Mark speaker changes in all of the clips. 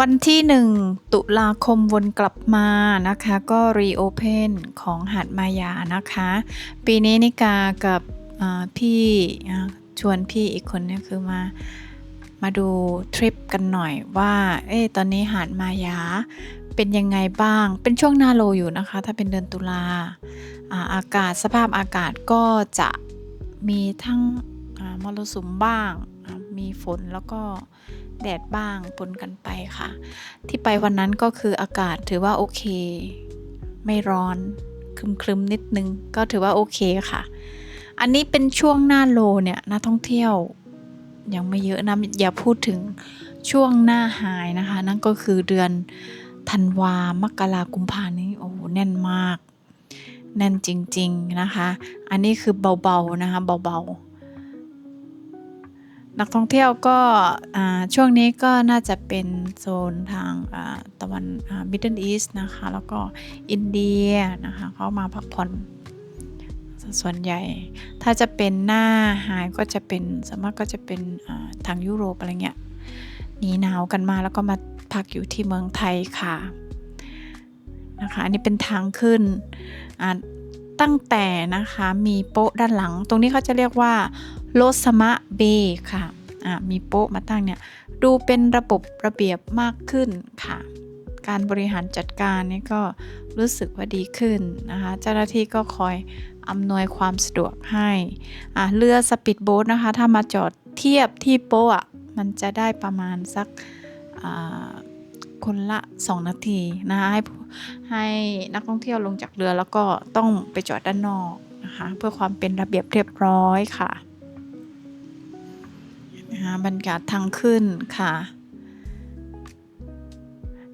Speaker 1: วันที่ 1 ตุลาคมวนกลับมานะคะ ก็รีโอเพนของหาดมายานะคะ ปีนี้นิกากับพี่ชวนพี่อีกคนเนี่ยคือมามาดูทริปกันหน่อยว่าเอ๊ตอนนี้หาดมายาเป็นยังไงบ้าง เป็นช่วงหน้าโลอยู่นะคะ ถ้าเป็นเดือนตุลาอาอากาศสภาพอากาศก็จะมีทั้งมรสุมบ้าง มีฝนแล้วก็ แดดบ้างปนกันไปค่ะ ที่ไปวันนั้นก็คืออากาศถือว่าโอเค ไม่ร้อนครึมๆนิดนึงก็ถือว่าโอเคค่ะ อันนี้เป็นช่วงหน้าโลเนี่ยนักท่องเที่ยวยังไม่เยอะนะอย่าพูดถึงช่วงหน้าหายนะคะ นั่นก็คือเดือนธันวามกรากุมภานี้โอ้โหแน่นมาก แน่นจริง ๆนะคะ อันนี้คือเบาๆนะคะเบาๆ นักท่องเที่ยวก็ช่วงนี้ก็น่าจะเป็นโซนทางตะวันมิดเดิลอีสต์นะคะ แล้วก็อินเดียนะคะเขามาพักผ่อนส่วนใหญ่ ถ้าจะเป็นหน้าหายก็จะเป็นสวนมากก็จะเป็นทางยุโรปอะไรเงี้ยหนีหนาวกันมาแล้วก็มาพักอยู่ที่เมืองไทยค่ะนะคะอันนี้เป็นทางขึ้นอ่า ตั้งแต่นะคะมีโป๊ะด้านหลัง ตรงนี้เขาจะเรียกว่าโลสมะเบค่ะอ่ามีโป๊ะมาตั้งเนี่ยดูเป็นระบบระเบียบมากขึ้นค่ะ การบริหารจัดการนี่ก็รู้สึกว่าดีขึ้นนะคะเจ้าหน้าที่ก็คอยอำนวยความสะดวกให้เรือสปีดโบ๊ทนะคะ ถ้ามาจอดเทียบที่โป๊ะอะมันจะได้ประมาณสักอ่า คนละ 2 นาทีนะคะให้ให้นักท่องเที่ยวลงจากเรือแล้วก็ต้องไปจอดด้านนอกนะคะเพื่อความเป็นระเบียบเรียบร้อยค่ะนะคะบรรยากาศทางขึ้นค่ะ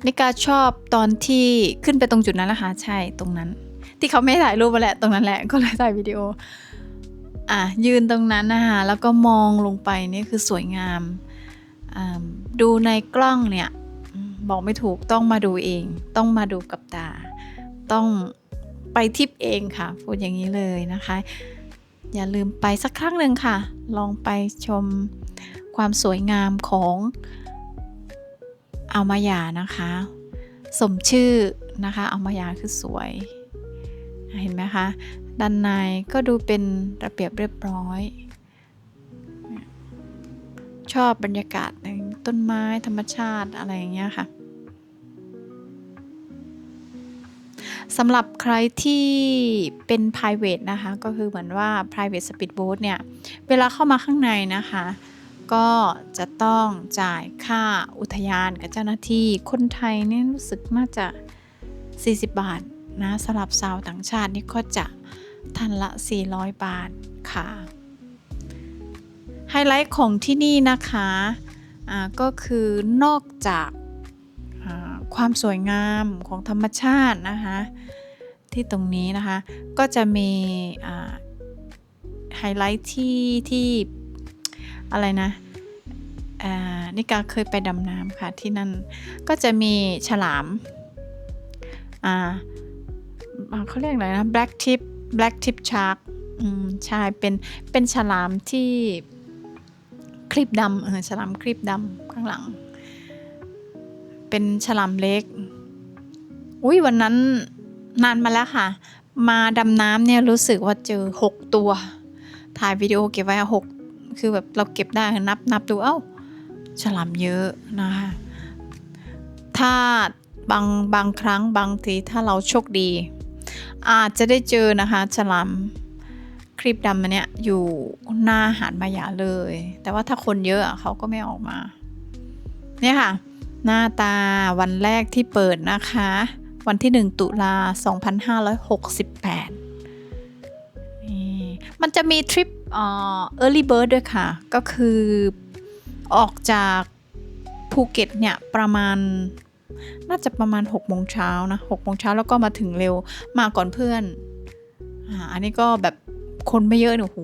Speaker 1: นิกาชอบตอนที่ขึ้นไปตรงจุดนั้นแหละคะใช่ตรงนั้น ที่เขาไม่ถ่ายรูปมาแหละตรงนั้นแหละก็เลยถ่ายวิดีโออะยืนตรงนั้นนะคะแล้วก็มองลงไปนี่คือสวยงามดูในกล้องเนี่ย บอกไม่ถูกต้องมาดูเอง ต้องมาดูกับตา ต้องไปทิปเองค่ะ พูดอย่างนี้เลยนะคะ อย่าลืมไปสักครั้งหนึ่งค่ะ ลองไปชมความสวยงามของอัลมายานะคะ สมชื่อนะคะอัลมายาคือสวย เห็นไหมคะ ด้านในก็ดูเป็นระเบียบเรียบร้อย ชอบบรรยากาศต้นไม้ธรรมชาติอะไรอย่างเงี้ยค่ะ สำหรับใครที่เป็น private นะคะ ก็คือเหมือนว่า private speedboat เนี่ย เวลาเข้ามาข้างในนะคะ ก็จะต้องจ่ายค่าอุทยานกับเจ้าหน้าที่ คนไทยเนี่ยรู้สึกน่าจะ 40 บาทนะสำหรับชาวต่างชาตินี่ก็จะท่านละ 400 บาทค่ะ ไฮไลท์ของที่นี่นะคะอ่าก็คือนอกจาก ความสวยงามของธรรมชาตินะคะที่ตรงนี้นะคะก็จะมีไฮไลท์ที่ที่อะไรนะนิกาเคยไปดำน้ำค่ะที่นั่นก็จะมีฉลามเขาเรียกอะไรนะ black tip black tip shark ใช่เป็นเป็นฉลามที่ครีบดำเออฉลามครีบดำข้างหลัง เป็นฉลามเล็ก อุ้ยวันนั้นนานมาแล้วค่ะ มาดำน้ำเนี่ยรู้สึกว่าเจอ 6 ตัว ถ่ายวิดีโอเก็บไว้หกคือแบบเราเก็บได้นับนับดูเอ้า ฉลามเยอะนะคะ ถ้าบางบางครั้งบางทีถ้าเราโชคดี อาจจะได้เจอนะคะ ฉลามครีบดำอันเนี้ยอยู่หน้าหาดมายาเลย แต่ว่าถ้าคนเยอะเขาก็ไม่ออกมา เนี่ยค่ะ หน้าตาวันแรกที่เปิดนะคะ วันที่ 1 ตุลา 2568นี่มันจะมีทริปเอ่อ early bird ด้วยค่ะ ก็คือออกจากภูเก็ตเนี่ยประมาณน่าจะประมาณ6โมงเช้านะ6โมงเช้าแล้วก็มาถึงเร็วมาก่อนเพื่อนอ่าอันนี้ก็แบบคนไม่เยอะเนี่ยโอ้โห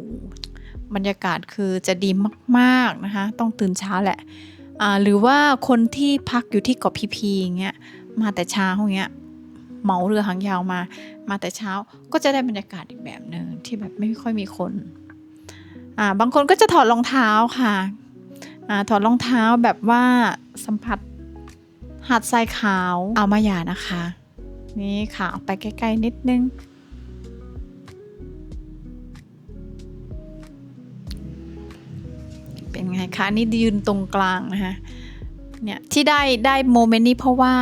Speaker 1: บรรยากาศคือจะดีมาก ๆ นะคะ ต้องตื่นเช้าแหละ หรือว่าคนที่พักอยู่ที่เกาะพีพีอย่างเงี้ยมาแต่เช้าอย่างเงี้ยเหมาเรือหางยาวมา มาแต่เช้าก็จะได้บรรยากาศอีกแบบหนึ่งที่แบบไม่ค่อยมีคนอ่าบางคนก็จะถอดรองเท้าค่ะอ่าถอดรองเท้าแบบว่าสัมผัสหาดทรายขาวเอามาหยานะคะ นี่ค่ะเอาไปใกล้ ๆ นิดนึง ไงคะนี่ยืนตรงกลางนะคะเนี่ยที่ได้ได้โมเมนต์นี้เพราะว่า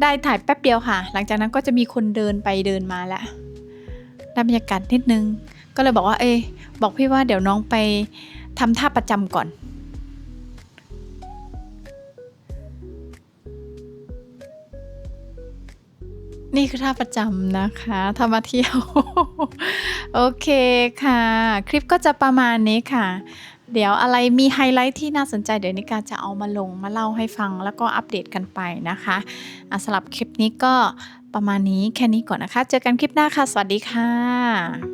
Speaker 1: ได้ถ่ายแป๊บเดียวค่ะ หลังจากนั้นก็จะมีคนเดินไปเดินมาแล้วได้บรรยากาศนิดนึง ก็เลยบอกว่า เอยบอกพี่ว่าเดี๋ยวน้องไปทำท่าประจำก่อนนี่คือท่าประจำนะคะถ้ามาเที่ยว โอเคค่ะ คลิปก็จะประมาณนี้ค่ะ เดี๋ยวอะไรมีไฮไลท์ที่น่าสนใจเดี๋ยวนิกาจะเอามาลงมาเล่าให้ฟังแล้วก็อัปเดตกันไปนะคะอะสำหรับคลิปนี้ก็ประมาณนี้แค่นี้ก่อนนะคะ เจอกันคลิปหน้าค่ะ สวัสดีค่ะ